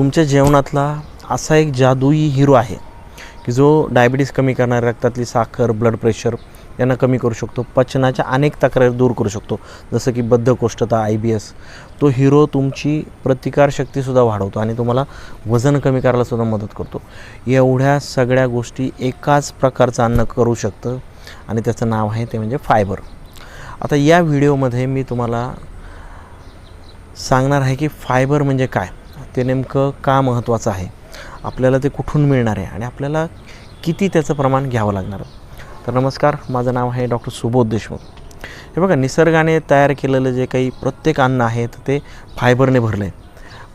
तुमच्या जेवणातला असा एक जादुई हिरो आहे की जो डायबिटीस कमी करणाऱ्या रक्तातली साखर ब्लड प्रेशर यांना कमी करू शकतो. पचनाच्या अनेक तक्रारी दूर करू शकतो. जसं की बद्धकोष्ठता आय बी एस तो हिरो तुमची प्रतिकारशक्तीसुद्धा वाढवतो आणि तुम्हाला वजन कमी करायलासुद्धा मदत करतो. एवढ्या सगळ्या गोष्टी एकाच प्रकारचं अन्न करू शकतं आणि त्याचं नाव आहे ते म्हणजे फायबर आता या व्हिडिओमध्ये मी तुम्हाला सांगणार आहे की फायबर म्हणजे काय? ते नेमकं का महत्त्वाचं आहे? आपल्याला ते कुठून मिळणार आहे? आणि आपल्याला किती त्याचं प्रमाण घ्यावं लागणार? तर नमस्कार माझं नाव आहे डॉक्टर सुबोध देशमुख. हे बघा निसर्गाने तयार केलेलं जे काही प्रत्येक अन्न आहे तर ते फायबरने भरलं आहे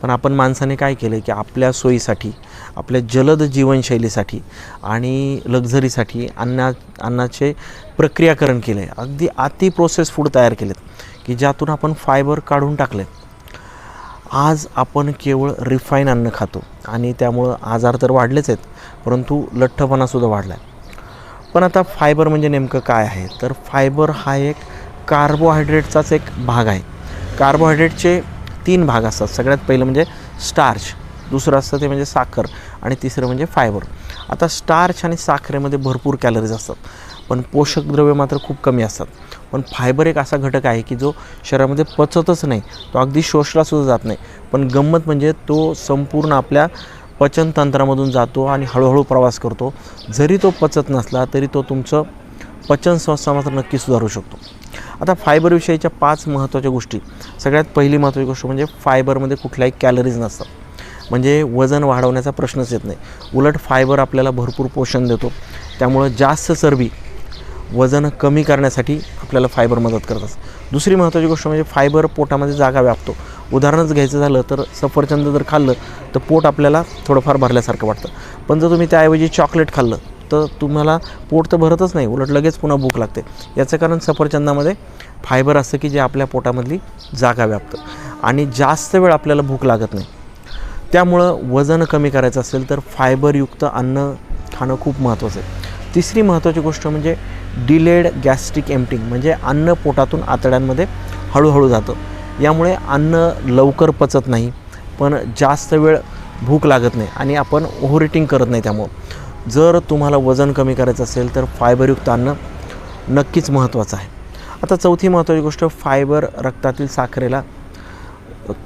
पण आपण माणसाने काय केलं की आपल्या सोयीसाठी आपल्या जलद जीवनशैलीसाठी आणि लक्झरीसाठी अन्ना अन्नाचे प्रक्रियाकरण केले आहे अगदी अति प्रोसेस फूड तयार केलेत की ज्यातून आपण फायबर काढून टाकलेत. आज आपण केवळ रिफाईन अन्न खातो आणि त्यामुळं आजार तर वाढलेच आहेत परंतु लठ्ठपणासुद्धा वाढला आहे पण आता फायबर म्हणजे नेमकं काय आहे? तर फायबर हा एक कार्बोहायड्रेटचाच एक भाग आहे. कार्बोहायड्रेटचे तीन भाग असतात. सगळ्यात पहिलं म्हणजे स्टार्च दुसरं असतं ते म्हणजे साखर आणि तिसरं म्हणजे फायबर. आता स्टार्च आणि साखरेमध्ये भरपूर कॅलरीज असतात. पण पोषक द्रव्य मात्र खूप कमी असतात. पण फायबर एक असा घटक आहे की जो शरीरामध्ये पचतच नाही तो अगदी शोषलासुद्धा जात नाही. पण गंमत म्हणजे तो संपूर्ण आपल्या पचनतंत्रामधून जातो आणि हळूहळू प्रवास करतो. जरी तो पचत नसला तरी तो तुमचं पचन संस्था मात्र नक्की सुधारू शकतो. आता फायबरविषयीच्या पाच महत्त्वाच्या गोष्टी. सगळ्यात पहिली महत्त्वाची गोष्ट म्हणजे फायबरमध्ये कुठल्याही कॅलरीज नसतात. म्हणजे वजन वाढवण्याचा प्रश्नच येत नाही. उलट फायबर आपल्याला भरपूर पोषण देतो. त्यामुळं जास्त चरबी वजन कमी करण्यासाठी आपल्याला फायबर मदत करत असतं. दुसरी महत्त्वाची गोष्ट म्हणजे फायबर पोटामध्ये जागा व्यापतो. उदाहरणच घ्यायचं झालं तर सफरचंद जर खाल्लं तर पोट आपल्याला थोडंफार भरल्यासारखं वाटतं. पण जर तुम्ही त्याऐवजी चॉकलेट खाल्लं तर तुम्हाला पोट तर भरतच नाही उलट लगेच पुन्हा भूक लागते. याचं कारण सफरचंदामध्ये फायबर असतं की जे आपल्या पोटामधली जागा व्यापतं. आणि जास्त वेळ आपल्याला भूक लागत नाही. त्यामुळं वजन कमी करायचं असेल तर फायबरयुक्त अन्न खाणं खूप महत्त्वाचं आहे. तिसरी महत्त्वाची गोष्ट म्हणजे डिलेड गॅस्ट्रिक एम्प्टिंग म्हणजे अन्न पोटातून आतड्यांमध्ये हळूहळू जातं. यामुळे अन्न लवकर पचत नाही पण जास्त वेळ भूक लागत नाही आणि आपण ओव्हरिटिंग करत नाही त्यामुळं. जर तुम्हाला वजन कमी करायचं असेल तर फायबरयुक्त अन्न नक्कीच महत्त्वाचं आहे. आता चौथी महत्त्वाची गोष्ट फायबर रक्तातील साखरेला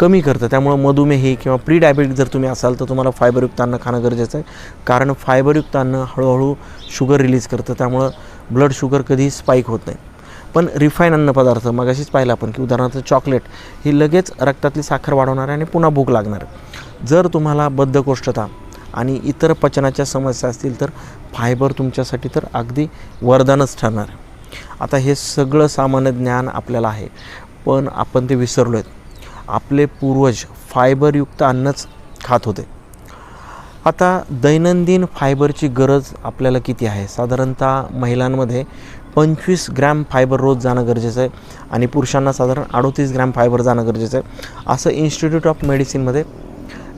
कमी करतं. त्यामुळं मधुमेही किंवा प्री डायबेटिक जर तुम्ही असाल तर तुम्हाला फायबरयुक्त अन्न खाणं गरजेचं आहे. कारण फायबरयुक्त अन्न हळूहळू शुगर रिलीज करतं. त्यामुळं ब्लड शुगर कधीही स्पाईक होत नाही. पण रिफाईन अन्नपदार्थ मगाशीच पाहिलं आपण की उदाहरणार्थ चॉकलेट ही लगेच रक्तातली साखर वाढवणार आहे आणि पुन्हा भूक लागणार आहे. जर तुम्हाला बद्धकोष्ठता आणि इतर पचनाच्या समस्या असतील तर फायबर तुमच्यासाठी तर अगदी वरदानच ठरणार आता हे सगळं सामान्य ज्ञान आपल्याला आहे. पण आपण ते विसरलो आहेत आपले पूर्वज फायबरयुक्त अन्नच खात होते. आता दैनंदिन फायबरची गरज आपल्याला किती आहे? साधारणतः महिलांमध्ये पंचवीस ग्रॅम फायबर रोज जाणं गरजेचं आहे आणि पुरुषांना साधारण अडोतीस ग्रॅम फायबर जाणं गरजेचं आहे असं इन्स्टिट्यूट ऑफ मेडिसिनमध्ये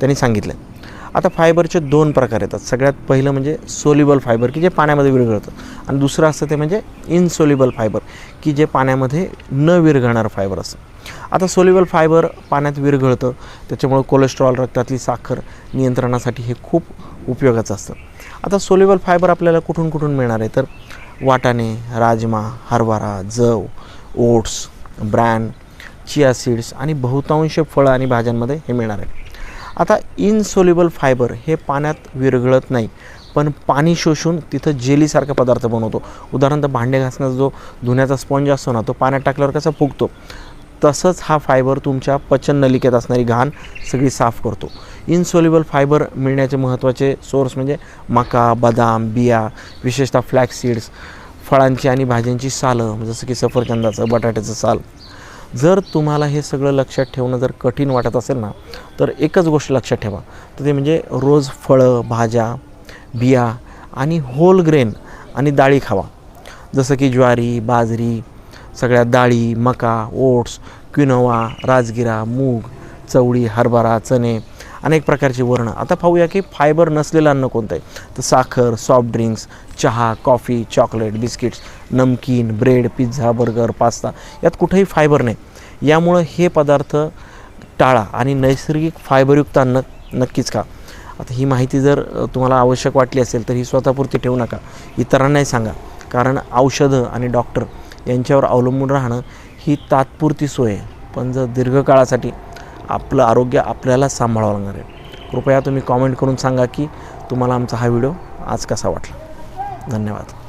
त्यांनी सांगितलं आहे आता फायबरचे दोन प्रकार येतात. सगळ्यात पहिलं म्हणजे सोल्युबल फायबर की जे पाण्यामध्ये विरघळतं. आणि दुसरं असतं ते म्हणजे इनसोल्युबल फायबर की जे पाण्यामध्ये न विरघळणारं फायबर असतं. आता सोल्युबल फायबर पाण्यात विरघळतं त्याच्यामुळं कोलेस्ट्रॉल रक्तातली साखर नियंत्रणासाठी हे खूप उपयोगाचं असतं. आता सोल्युबल फायबर आपल्याला कुठून कुठून मिळणार आहे? तर वाटाणे राजमा हरभरा जव ओट्स ब्रॅन चिया सीड्स आणि बहुतांश फळं आणि भाज्यांमध्ये हे मिळणार आहे. आता इनसोल्युबल फायबर हे पाण्यात विरघळत नाही. पण पाणी शोषून तिथं जेलीसारखा पदार्थ बनवतो. उदाहरणार्थ भांडे घासण्याचा जो धुण्याचा स्पॉंज असतो ना तो पाण्यात टाकल्यावर कसा फुगतो? तसंच हा फायबर तुमच्या पचन नलिकेत असणारी घाण सगळी साफ करतो. इनसोल्युबल फायबर मिळण्याचे महत्त्वाचे सोर्स म्हणजे मका बदाम बिया विशेषतः फ्लॅक्स सीड्स फळांची आणि भाज्यांची सालं जसं की सफरचंदाचं बटाट्याचं साल. जर तुम्हाला हे सगळं लक्षात ठेवणं जर कठीण वाटत असेल ना तर एकच गोष्ट लक्षात ठेवा. तर ते म्हणजे रोज फळं भाज्या बिया आणि होल ग्रेन आणि डाळी खावा. जसं की ज्वारी बाजरी सगळ्या डाळी मका ओट्स क्विनोवा राजगिरा मूग चवळी हरभरा चणे अनेक प्रकारची वर्ण. आता पाहूया की फायबर नसलेलं अन्न कोणतं आहे? तर साखर सॉफ्ट ड्रिंक्स चहा कॉफी चॉकलेट बिस्किट्स नमकीन ब्रेड पिझ्झा बर्गर पास्ता यात कुठंही फायबर नाही. यामुळं हे पदार्थ टाळा आणि नैसर्गिक फायबरयुक्त अन्न नक्कीच खा. आता ही माहिती जर तुम्हाला आवश्यक वाटली असेल तर ही स्वतःपुरती ठेवू नका. इतरांनाही सांगा. कारण औषधं आणि डॉक्टर यांच्यावर अवलंबून राहणं ही तात्पुरती सोय आहे. पण जर दीर्घकाळासाठी आपलं आरोग्य आपल्याला सांभाळावं लागणार आहे. कृपया तुम्ही कॉमेंट करून सांगा की तुम्हाला आमचा हा व्हिडिओ आज कसा वाटला. धन्यवाद.